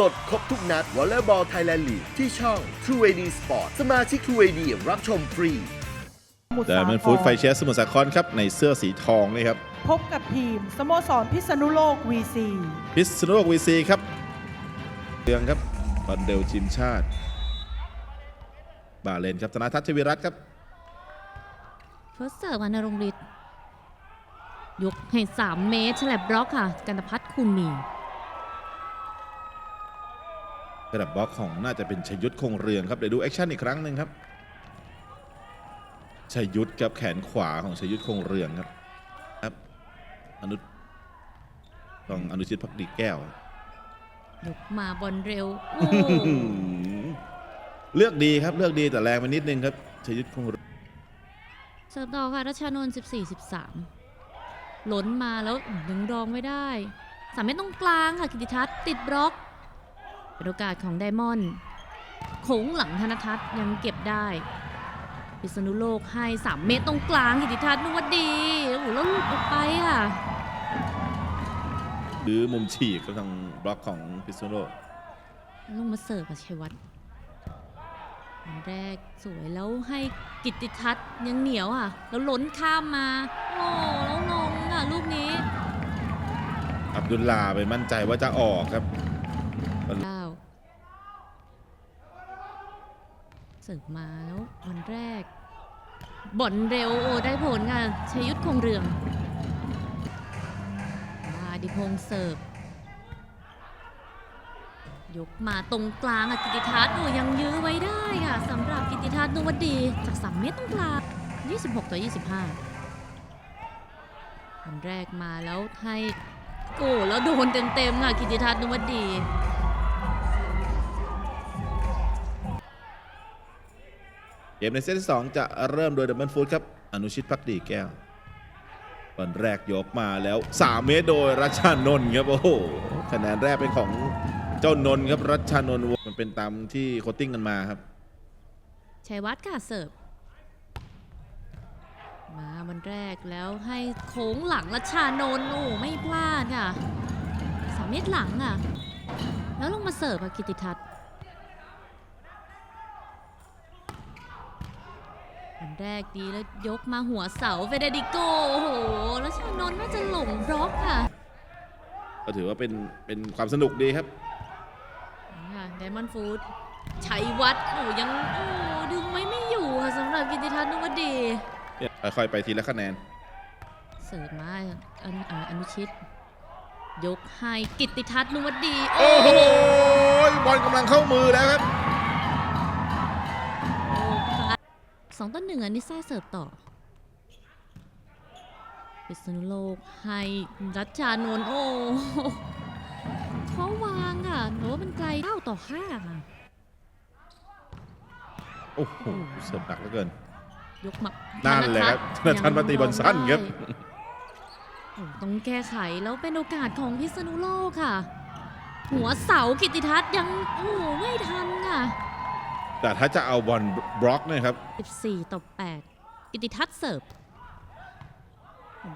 สดครบทุกนัดวอลเลย์บอลไทยแลนด์ลีกที่ช่อง True AD Sport สมาชิก True AD รับชมฟรีสมุทรแต่สามันคฟู้ดไฟรเชสสมุทรสาครครับในเสื้อสีทองนี่ครับพบกับทีม สโมสรพิษณุโลก VC พิษณุโลกวีซีครับเรืองครับบอลเดลทีมชาติ บาเลนครับธนาทัศน์ชวิรัตน์ครับเฟิร์สเสิร์ฟมานรงฤทธิ์ยกให้ 3 เมตรฉลับบล็อกค่ะ กันตพัฒน์คุณมี ระดับบล็อกของน่าจะเป็นชยุทธคงเรืองครับเดี๋ยวดูแอคชั่นอีกครั้งหนึ่งครับชยุทธครับแขนขวาของชยุทธคงเรืองครับครับอนุต้องอนุชิตพักดีแก้วยกมาบอลเร็วโอ้เลือกดีครับเลือกดีแต่แรงไปนิดนึงครับชยุทธคงเรืองเสิร์ฟต่อค่ะรัชานนท์14 13ล้นมาแล้วยังรองไม่ได้ สามเมตรตรงกลางค่ะกิติทัศน์ติดบล็อก เป็นโอกาสของไดมอนด์โค้งหลังธนทัศน์ยังเก็บได้ พิษณุโลกให้ 3 เมตรตรงกลางกิติทัศน์นวดดีโอ้โหแล้วหลุดออกไปค่ะหรือมุมฉีกครับทางบล็อกของพิษณุโลกลงมาเสิร์ฟกับชัยวัฒน์อันแรกสวยแล้วให้กิตติทัศน์ยังเหนียวอะ แล้วล้นข้ามมาโอ้แล้วงงอะลูกนี้ อับดุลลาไปมั่นใจว่าจะออกครับ เสิร์ฟมาแล้วบอลแรกบอลเร็วโอ้ได้ผลค่ะชยุทธคงเรือง มาดิพงเสิร์ฟยกมาตรงกลางอะกิติทัศน์โอ้ยังยื้อไว้ได้ค่ะสำหรับกิติทัศน์นุวดีจาก3เมตรตรงกลาง 26 ต่อ 25อันแรกมาแล้วให้โอ้แล้วโดนเต็มๆค่ะกิติทัศน์นุวดี เกมในเซตที่ 2 จะเริ่มโดยดับเบิลฟูดครับ อนุชิตพักดีแก้วบอลแรกยกมาแล้ว 3 เมตรโดยรัชานนท์ครับ โอ้โหคะแนนแรกเป็นของเจ้านนท์ครับ รัชานนท์มันเป็นตามที่โคตติ้งกันมาครับชัยวัฒน์ค่ะเสิร์ฟมาวันแรกแล้วให้โค้งหลังและชานนท์โอ้ไม่พลาดค่ะสามเมตรหลังอะ แล้วลงมาเสิร์ฟค่ะกิติทัศน์วัน แรกดีแล้วยกมาหัวเสาเฟเดริโกโอ้โห แล้วชานนท์น่าจะหลงบล็อกค่ะ ก็ถือว่าเป็นเป็นความสนุกดีครับค่ะไดมอนด์ฟูดชัยวัฒน์โอ้ยังโอ้ดึงไว้ไม่อยู่ค่ะสำหรับกิติทัศน์นุวดีค่อยๆไปทีละคะแนน เสิร์ฟมาอันอ่าอนุชิต ยกให้กิตติทัศน์นุวดี โอ้โหบอลกำลังเข้ามือแล้วครับ สองต่อหนึ่งอันนิซ่าเสิร์ฟต่อพิษณุโลกให้รัชชานนท์โอ้เขาวางค่ะแต่ว่ามันไกลเท่าต่อห้าค่ะ โอ้โห เสิร์ฟหนักเหลือเกิน ยกมานั่นเลยครับธนทัศน์มาตีบอลสั้นครับโอ้ต้องแก้ไขแล้วเป็นโอกาสของพิษณุโลกค่ะ หัวเสากิตติทัศน์ยังโอ้ไม่ทันค่ะ แต่ถ้าจะเอาบอลบล็อกเนะครับ 14ต่อ8กิติทัศน์เสิร์ฟ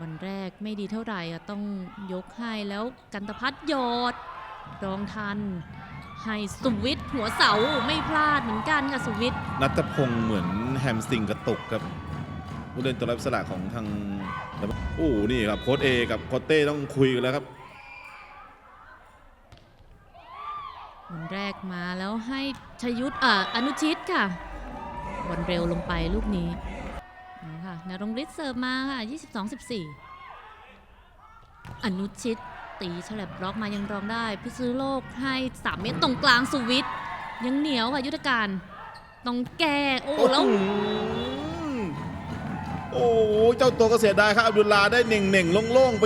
วันแรกไม่ดีเท่าไหร่อะต้องยกให้แล้วกันตพัฒน์หยอด รองทัน ให้สุวิทย์หัวเสาไม่พลาดเหมือนกันค่ะสุวิทย์นัทพงศ์เหมือนแฮมสตริงกระตุกครับผู้เล่นตัวรับสลากของทาง โอ้โหนี่ครับโค้ดเอกับโค้ดเต้ต้องคุยกันแล้วครับ วันแร กมาแล้วให้ชยุทธอ่าอนุชิตค่ะบอลเร็วลงไปลูกนี้ค่ะนรงฤทธิ์เสิร์ฟมาค่ะ 22-14 อนุชิตตีฉลับบล็อกมายังรองได้ พิซซูโลกให้ 3 เมตรตรงกลางสุวิทย์ยังเหนียวค่ะ ยุทธการต้องแก้โอ้แล้วโอ้เจ้าตัวก็เสียดายครับอับดุลลาได้เน่งเน่งโล่งๆไป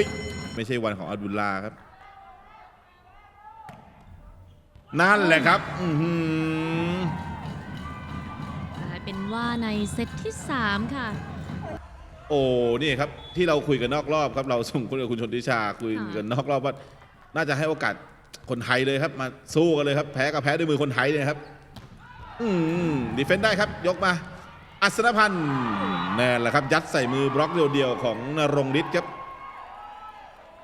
ไม่ใช่วันของอับดุลลาครับ นั่นแหละครับอื้อหือกลายเป็นว่าในเซตที่ 3 ค่ะ โอ้นี่ครับที่เราคุยกันนอกรอบครับ เราส่งคุยกับคุณชนทิชาคุยกันนอกรอบว่า น่าจะให้โอกาสคนไทยเลยครับ มาสู้กันเลยครับ แพ้กับแพ้ด้วยมือคนไทยเลยครับ อืมดีเฟนได้ครับ ยกมา อัศนพันธ์แน่นแหละครับ ยัดใส่มือบล็อกเดียวๆของนรงฤทธิ์ครับ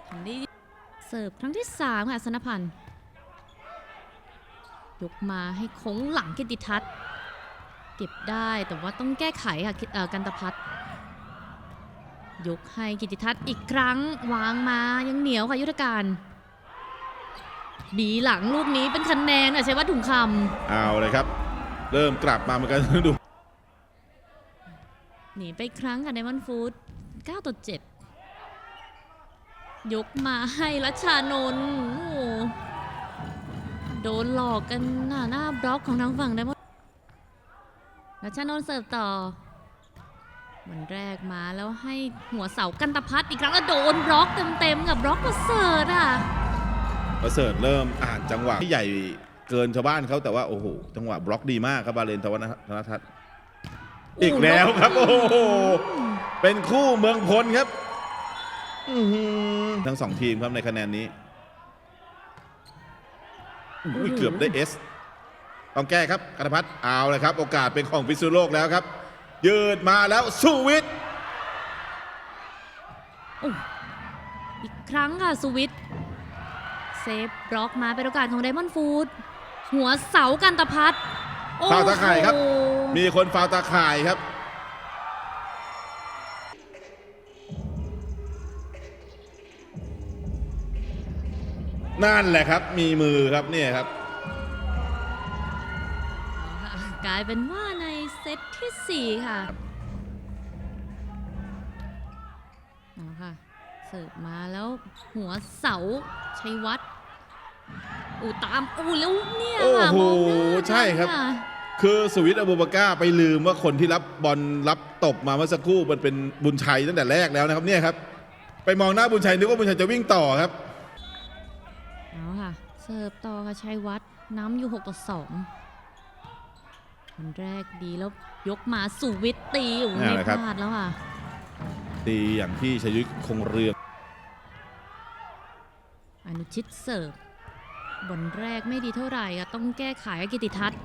ทำได้เสิร์ฟครั้งที่ 3 ค่ะสนพันธ์ ยกมาให้โค้งหลังกิติทัศน์เก็บได้แต่ว่าต้องแก้ไขค่ะคิดเอ่อกันตพัฒน์ยกให้กิติทัศน์อีกครั้งวางมายังเหนียวค่ะยุทธการบีหลังลูกนี้เป็นคะแนนอะใช้วัดถุงคเอาเลยครับ เริ่มกลับมาเหมือนกันดูำหนีไปอีกครั้งค่ะไดมอนด์ฟูด9ต่อ7ยกมาให้รัชชานนท์ โอ้โหโดนหลอกกันหน้าหน้าบล็อกของทางฝั่งไดมอนด์รัชชานนท์เสิร์ฟต่อวันแรกมาแล้วให้หัวเสากันตพัฒน์อีกครั้งแล้วโดนบล็อกเต็มๆกับบล็อกประเสริฐอะประเสริฐเริ่มอ่านจังหวะที่ใหญ่เกินชาวบ้านเขาแต่ว่าโอ้โหจังหวะบล็อกดีมากครับบาเลนทวัฒนธนทัศน์อีกแล้วครับ โอ้โหเป็นคู่เมืองพลครับอื้อหือทั้งสองทีมครับในคะแนนนี้ อุ้ยเกือบได้เอสต้องแก้ครับกันพัฒน์เอาเลยครับ โอกาสเป็นของพิษณุโลกแล้วครับ ยืดมาแล้วสุวิทย์อีกครั้งค่ะสวิตเซฟบล็อกมาเป็นโอกาสของไดมอนด์ฟูดหัวเสากันตพัฒน์โอ้โหฟาวล์ตาข่ายครับ มีคนฟาวล์ตาข่ายครับ นั่นแหละครับ มีมือครับเนี่ยครับ เอาค่ะกลายเป็นว่าในเซตที่4 ค่ะเอาค่ะ เสิร์ฟมาแล้วหัวเสาชัยวัฒน์อูตามอูแล้วเนี่ยโอ้ค่ะโหมองหน้าใช่ครับกันะคือสวิตอบูบาก้าไปลืมว่าคนที่รับบอลรับตบมาเมื่อสักครู่มันเป็นบุญชัยตั้งแต่แรกแล้วนะครับเนี่ยครับ ไปมองหน้าบุญชัยนึกว่าบุญชัยจะวิ่งต่อครับเอาค่ะ เสิร์ฟต่อค่ะชัยวัฒน์น้ำอยู่ 6 ต่อ 2 คนแรกดีแล้วยกมาสู่วิทย์ตีโอ้โหนั่นไม่แหละครับพลาดแล้วค่ะ ตีอย่างที่ชยุทธคงเรืองอนุชิตเสิร์ฟบอลแรกไม่ดีเท่าไหร่อะต้องแก้ไขกับกิติทัศน์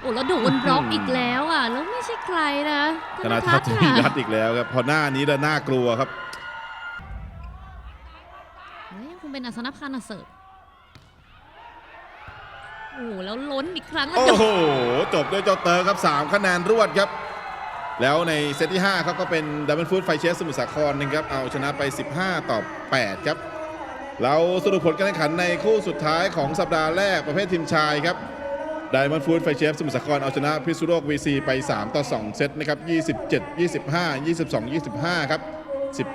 โอ้แล้วโดนบล็อกอีกแล้วอะแล้วไม่ใช่ใครนะธนาทัศน์ค่ะธีรัตน์อีกแล้วครับพอหน้านี้แล้วน่ากลัวครับแล้วยังคงเป็นอัศนพันธ์อะเสิร์ฟ โอ้โหแล้วล้นอีกครั้งแล้วโอ้โดนโห จบด้วยเจ้าเตอร์ครับ 3 คะแนนรวดครับ แล้วในเซตที่5เขาก็เป็นดับเบิลฟูดไฟเชสสมุทรสาครนะครับ เอาชนะไป 15 ต่อ 8 ครับ เราสรุปผลการแข่งขันในคู่สุดท้ายของสัปดาห์แรกประเภททีมชายครับไดมอนด์ฟูดไฟเชฟสมุทรสาครเอาชนะพิษณุโลก VC ไป 3 ต่อ 2 เซตนะครับ 27 25 22 25 ครับ17